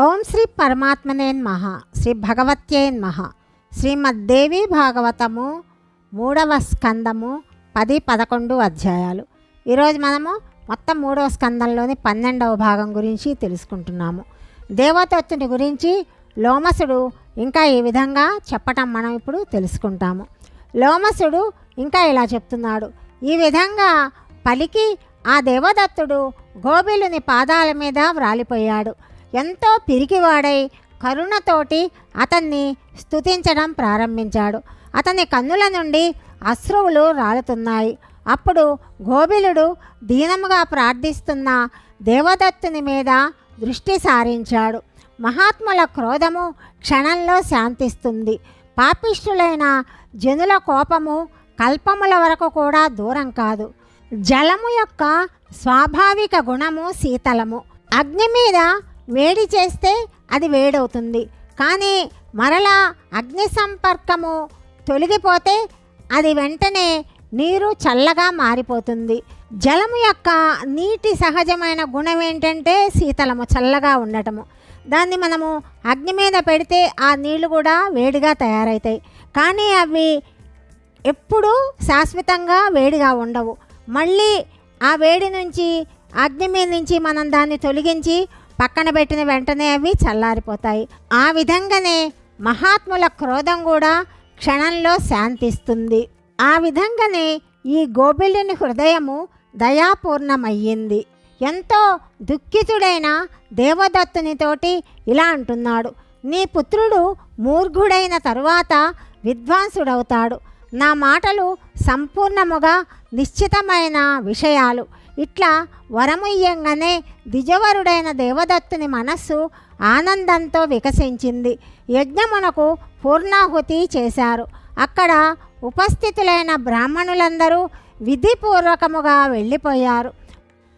ఓం శ్రీ పరమాత్మనేన్ మహా శ్రీ భగవత్యేన్మహ శ్రీమద్దేవి భాగవతము మూడవ స్కందము పది పదకొండు అధ్యాయాలు. ఈరోజు మనము మొత్తం మూడవ స్కందంలోని పన్నెండవ భాగం గురించి తెలుసుకుంటున్నాము. దేవదత్తుని గురించి లోమసుడు ఇంకా ఈ విధంగా చెప్పటం మనం ఇప్పుడు తెలుసుకుంటాము. లోమసుడు ఇంకా ఇలా చెప్తున్నాడు. ఈ విధంగా పలికి ఆ దేవదత్తుడు గోబిలుని పాదాల మీద వ్రాలిపోయాడు. ఎంతో పిరికివాడై కరుణతోటి అతన్ని స్తుతించడం ప్రారంభించాడు. అతని కన్నుల నుండి అశ్రువులు రాలుతున్నాయి. అప్పుడు గోబిలుడు దీనముగా ప్రార్థిస్తున్న దేవదత్తుని మీద దృష్టి సారించాడు. మహాత్ముల క్రోధము క్షణంలో శాంతిస్తుంది. పాపిష్ఠులైన జనుల కోపము కల్పముల వరకు కూడా దూరం కాదు. జలము యొక్క స్వాభావిక గుణము శీతలము. అగ్ని మీద వేడి చేస్తే అది వేడవుతుంది. కానీ మరలా అగ్ని సంపర్కము తొలగిపోతే అది వెంటనే నీరు చల్లగా మారిపోతుంది. జలము యొక్క నీటి సహజమైన గుణం ఏంటంటే శీతలము చల్లగా ఉండటము. దాన్ని మనము అగ్ని మీద పెడితే ఆ నీళ్ళు కూడా వేడిగా తయారవుతాయి కానీ అవి ఎప్పుడూ శాశ్వతంగా వేడిగా ఉండవు. మళ్ళీ ఆ వేడి నుంచి అగ్ని మీద నుంచి మనం దాన్ని తొలగించి పక్కన పెట్టిన వెంటనే అవి చల్లారిపోతాయి. ఆ విధంగానే మహాత్ముల క్రోధం కూడా క్షణంలో శాంతిస్తుంది. ఆ విధంగానే ఈ గోబిల్లుని హృదయము దయాపూర్ణమయ్యింది. ఎంతో దుఃఖితుడైన దేవదత్తునితోటి ఇలా అంటున్నాడు నీ పుత్రుడు మూర్ఘుడైన తరువాత విద్వాంసుడవుతాడు. నా మాటలు సంపూర్ణముగా నిశ్చితమైన విషయాలు. ఇట్లా వరముయ్యంగానే దిజవరుడైన దేవదత్తుని మనస్సు ఆనందంతో వికసించింది. యజ్ఞమునకు పూర్ణాహుతి చేశారు. అక్కడ ఉపస్థితులైన బ్రాహ్మణులందరూ విధిపూర్వకముగా వెళ్ళిపోయారు.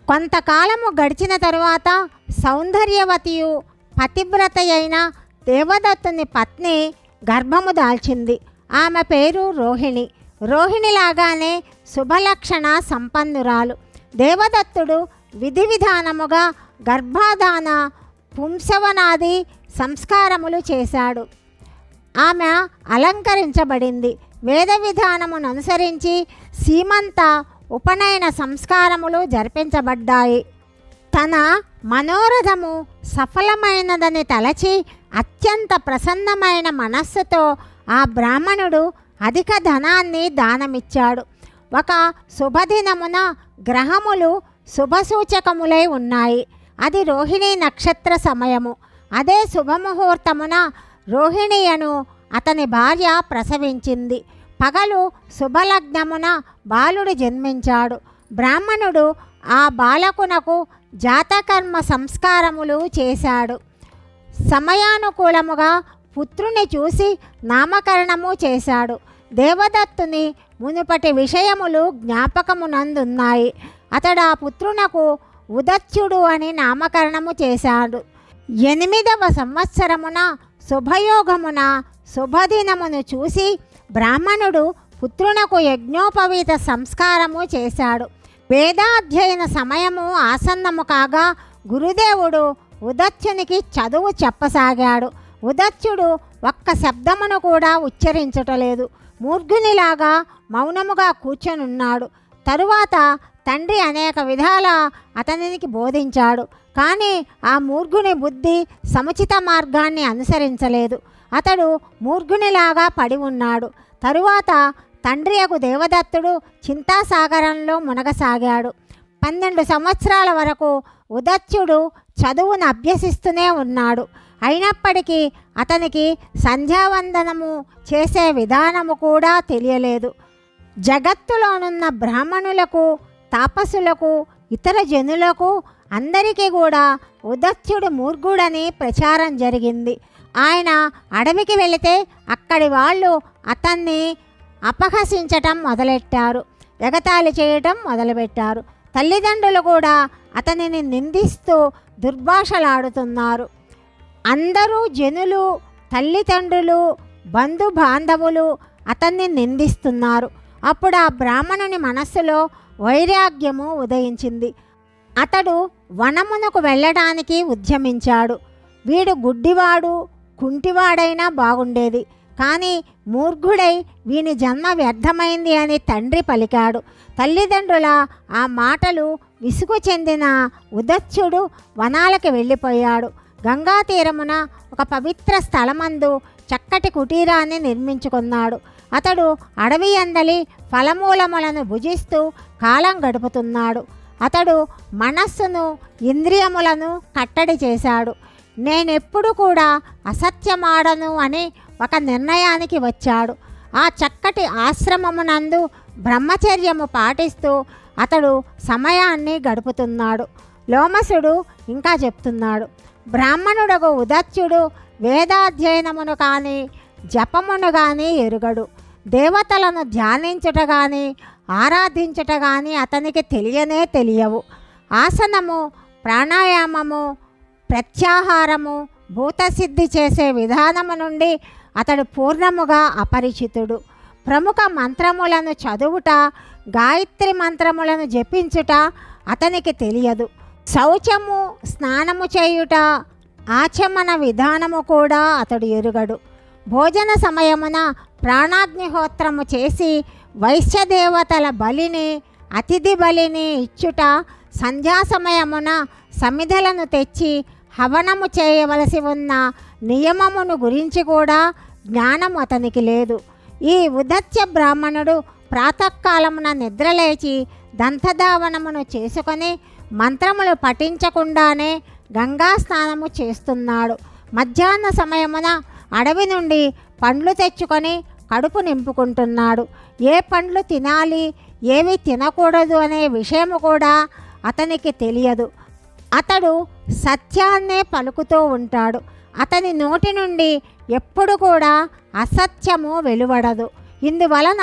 కొంతకాలము గడిచిన తరువాత సౌందర్యవతియు పతివ్రత అయిన దేవదత్తుని పత్ని గర్భము దాల్చింది. ఆమె పేరు రోహిణి. రోహిణిలాగానే శుభలక్షణ సంపన్నురాలు. దేవదత్తుడు విధి విధానముగా గర్భాధాన పుంసవనాది సంస్కారములు చేశాడు. ఆమె అలంకరించబడింది. వేద విధానమును అనుసరించి సీమంత ఉపనయన సంస్కారములు జరిపించబడ్డాయి. తన మనోరథము సఫలమైనదని తలచి అత్యంత ప్రసన్నమైన మనస్సుతో ఆ బ్రాహ్మణుడు అధిక ధనాన్ని దానమిచ్చాడు. ఒక శుభదినమున గ్రహములు శుభసూచకములై ఉన్నాయి. అది రోహిణి నక్షత్ర సమయము. అదే శుభముహూర్తమున రోహిణియను అతని భార్య ప్రసవించింది. పగలు శుభలగ్నమున బాలుడు జన్మించాడు. బ్రాహ్మణుడు ఆ బాలకునకు జాతకర్మ సంస్కారములు చేశాడు. సమయానుకూలముగా పుత్రుని చూసి నామకరణము చేశాడు. దేవదత్తుని మునుపటి విషయములు జ్ఞాపకమునందున్నాయి. అతడు ఆ పుత్రునకు ఉదత్యుడు అని నామకరణము చేశాడు. ఎనిమిదవ సంవత్సరమున శుభయోగమున శుభదినమును చూసి బ్రాహ్మణుడు పుత్రునకు యజ్ఞోపవీత సంస్కారము చేశాడు. వేదాధ్యయన సమయము ఆసన్నము కాగా గురుదేవుడు ఉదత్యునికి చదువు చెప్పసాగాడు. ఉదత్యుడు ఒక్క శబ్దమును కూడా ఉచ్చరించటలేదు. మూర్ఘునిలాగా మౌనముగా కూర్చొనున్నాడు. తరువాత తండ్రి అనేక విధాల అతనికి బోధించాడు. కానీ ఆ మూర్ఘుని బుద్ధి సముచిత మార్గాన్ని అనుసరించలేదు. అతడు మూర్ఘునిలాగా పడి ఉన్నాడు. తరువాత తండ్రి యొక్క దేవదత్తుడు చింతాసాగరంలో మునగసాగాడు. పన్నెండు సంవత్సరాల వరకు ఉదత్యుడు చదువును అభ్యసిస్తూనే ఉన్నాడు. అయినప్పటికీ అతనికి సంధ్యావందనము చేసే విధానము కూడా తెలియలేదు. జగత్తులోనున్న బ్రాహ్మణులకు తాపసులకు ఇతర జనులకు అందరికీ కూడా ఉదత్యుడు మూర్ఘుడని ప్రచారం జరిగింది. ఆయన అడవికి వెళితే అక్కడి వాళ్ళు అతన్ని అపహసించటం మొదలెట్టారు. ఎగతాళి చేయటం మొదలుపెట్టారు. తల్లిదండ్రులు కూడా అతనిని నిందిస్తూ దుర్భాషలాడుతున్నారు. అందరూ జనులు తల్లిదండ్రులు బంధు బాంధవులు అతన్ని నిందిస్తున్నారు. అప్పుడు ఆ బ్రాహ్మణుని మనస్సులో వైరాగ్యము ఉదయించింది. అతడు వనమునకు వెళ్ళడానికి ఉద్యమించాడు. వీడు గుడ్డివాడు కుంటివాడైనా బాగుండేది. కానీ మూర్ఘుడై వీని జన్మ వ్యర్థమైంది అని తండ్రి పలికాడు. తల్లిదండ్రుల ఆ మాటలు విసుగు చెందిన ఉదత్యుడు వనాలకి వెళ్ళిపోయాడు. గంగా తీరమున ఒక పవిత్ర స్థలమందు చక్కటి కుటీరాన్ని నిర్మించుకున్నాడు. అతడు అడవి అందలి ఫలమూలములను భుజిస్తూ కాలం గడుపుతున్నాడు. అతడు మనస్సును ఇంద్రియములను కట్టడి చేశాడు. నేనెప్పుడు కూడా అసత్యమాడను అని ఒక నిర్ణయానికి వచ్చాడు. ఆ చక్కటి ఆశ్రమమునందు బ్రహ్మచర్యము పాటిస్తూ అతడు సమయాన్ని గడుపుతున్నాడు. లోమసుడు ఇంకా చెప్తున్నాడు. బ్రాహ్మణుడగు ఉదత్యుడు వేదాధ్యయనమును కానీ జపమును కానీ ఎరుగడు. దేవతలను ధ్యానించుట కానీ ఆరాధించుట కానీ అతనికి తెలియనే తెలియవు. ఆసనము ప్రాణాయామము ప్రత్యాహారము భూతసిద్ధి చేసే విధానము నుండి అతడు పూర్ణముగా అపరిచితుడు. ప్రముఖ మంత్రములను చదువుట గాయత్రి మంత్రములను జపించుట అతనికి తెలియదు. శౌచము స్నానము చేయుట ఆచమన విధానము కూడా అతడు ఎరుగడు. భోజన సమయమున ప్రాణాగ్నిహోత్రము చేసి వైశ్యదేవతల బలిని అతిథి బలిని ఇచ్చుట సంధ్యా సమయమున సమిధలను తెచ్చి హవనము చేయవలసి ఉన్న నియమమును గురించి కూడా జ్ఞానం అతనికి లేదు. ఈ ఉదత్య బ్రాహ్మణుడు ప్రాతకాలమున నిద్రలేచి దంతధావనమును చేసుకొని మంత్రములు పఠించకుండానే గంగా స్నానము చేస్తున్నాడు. మధ్యాహ్న సమయమున అడవి నుండి పండ్లు తెచ్చుకొని కడుపు నింపుకుంటున్నాడు. ఏ పండ్లు తినాలి ఏవి తినకూడదు అనే విషయము కూడా అతనికి తెలియదు. అతడు సత్యాన్నే పలుకుతూ ఉంటాడు. అతని నోటి నుండి ఎప్పుడు కూడా అసత్యము వెలువడదు. ఇందువలన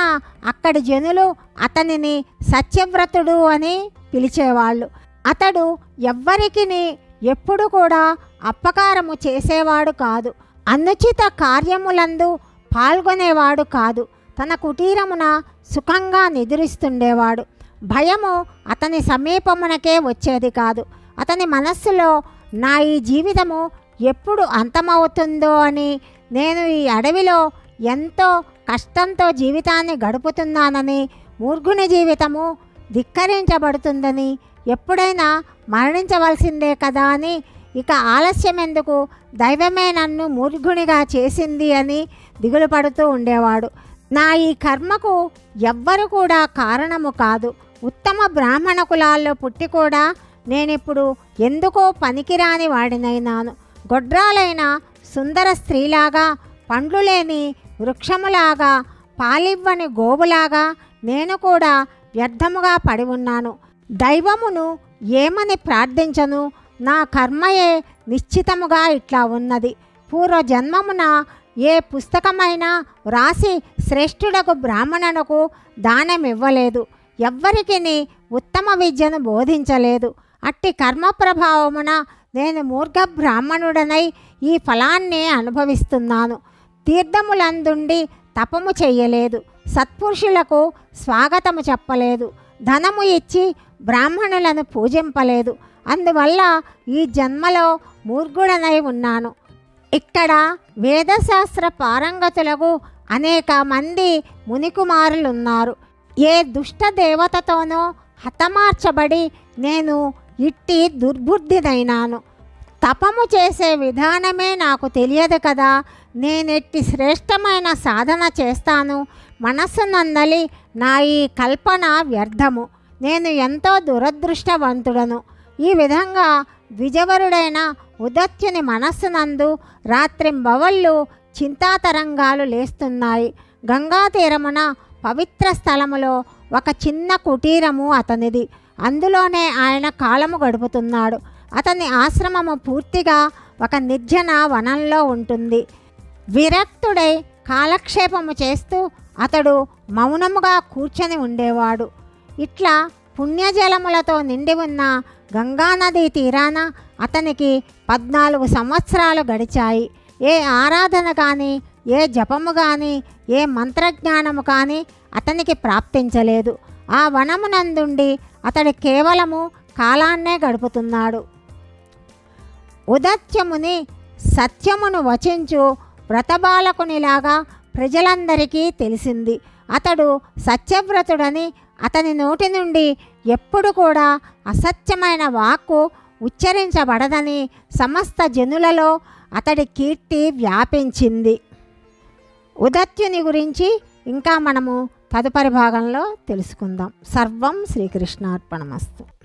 అక్కడి జనులు అతనిని సత్యవ్రతుడు అని పిలిచేవాళ్ళు. అతడు ఎవ్వరికి ఎప్పుడు కూడా అపకారము చేసేవాడు కాదు. అనుచిత కార్యములందు పాల్గొనేవాడు కాదు. తన కుటీరమున సుఖంగా నిద్రిస్తుండేవాడు. భయము అతని సమీపమునకే వచ్చేది కాదు. అతని మనస్సులో నా ఈ జీవితము ఎప్పుడు అంతమవుతుందో అని నేను ఈ అడవిలో ఎంతో కష్టంతో జీవితాన్ని గడుపుతున్నానని మూర్ఘుని జీవితము ధిక్కరించబడుతుందని ఎప్పుడైనా మరణించవలసిందే కదా అని ఇక ఆలస్యం ఎందుకు? దైవమే నన్ను మూర్ఘునిగా చేసింది అని దిగులు పడుతూ ఉండేవాడు. నా ఈ కర్మకు ఎవ్వరు కూడా కారణము కాదు. ఉత్తమ బ్రాహ్మణ కులాల్లో పుట్టి కూడా నేనిప్పుడు ఎందుకో పనికిరాని వాడినైనాను. గొడ్రాలైన సుందర స్త్రీలాగా పండ్లు లేని వృక్షములాగా పాలివ్వని గోవులాగా నేను కూడా వ్యర్థముగా పడి ఉన్నాను. దైవమును ఏమని ప్రార్థించను? నా కర్మయే నిశ్చితముగా ఇట్లా ఉన్నది. పూర్వజన్మమున ఏ పుస్తకమైనా వ్రాసి శ్రేష్ఠుడకు బ్రాహ్మణునకు దానమివ్వలేదు. ఎవ్వరికి ఉత్తమ విద్యను బోధించలేదు. అట్టి కర్మ ప్రభావమున నేను మూర్ఘ బ్రాహ్మణుడనై ఈ ఫలాన్ని అనుభవిస్తున్నాను. తీర్థములందుండి తపము చెయ్యలేదు సత్పురుషులకు స్వాగతము చెప్పలేదు. ధనము ఇచ్చి బ్రాహ్మణులను పూజింపలేదు. అందువల్ల ఈ జన్మలో మూర్ఘుడనై ఉన్నాను. ఇక్కడ వేదశాస్త్ర పారంగతులకు అనేక మంది మునికుమారులున్నారు. ఏ దుష్ట దేవతతోనో హతమార్చబడి నేను ఇట్టి దుర్బుద్ధిదైనాను. తపము చేసే విధానమే నాకు తెలియదు కదా. నేనెట్టి శ్రేష్టమైన సాధన చేస్తాను. మనస్సు నందలి నా ఈ కల్పన వ్యర్థము. నేను ఎంతో దురదృష్టవంతుడను. ఈ విధంగా విజవరుడైన ఉదత్యుని మనస్సునందు రాత్రింబవళ్ళు చింతాతరంగాలు లేస్తున్నాయి. గంగా తీరమున పవిత్ర స్థలములో ఒక చిన్న కుటీరము అతనిది. అందులోనే ఆయన కాలము గడుపుతున్నాడు. అతని ఆశ్రమము పూర్తిగా ఒక నిర్జన వనంలో ఉంటుంది. విరక్తుడై కాలక్షేపము చేస్తూ అతడు మౌనముగా కూర్చొని ఉండేవాడు. ఇట్లా పుణ్యజలములతో నిండి ఉన్న గంగానదీ తీరాన అతనికి పద్నాలుగు సంవత్సరాలు గడిచాయి. ఏ ఆరాధన కానీ ఏ జపము కానీ ఏ మంత్రజ్ఞానము కానీ అతనికి ప్రాప్తించలేదు. ఆ వనమునందుండి అతడు కేవలము కాలాన్నే గడుపుతున్నాడు. ఉదత్యముని సత్యమును వచించు వ్రతబాలకునిలాగా ప్రజలందరికీ తెలిసింది. అతడు సత్యవ్రతుడని అతని నోటి నుండి ఎప్పుడు కూడా అసత్యమైన వాక్కు ఉచ్చరించబడదని సమస్త జనులలో అతడి కీర్తి వ్యాపించింది. ఉదత్యుని గురించి ఇంకా మనము తదుపరి భాగంలో తెలుసుకుందాం. సర్వం శ్రీకృష్ణార్పణమస్తు.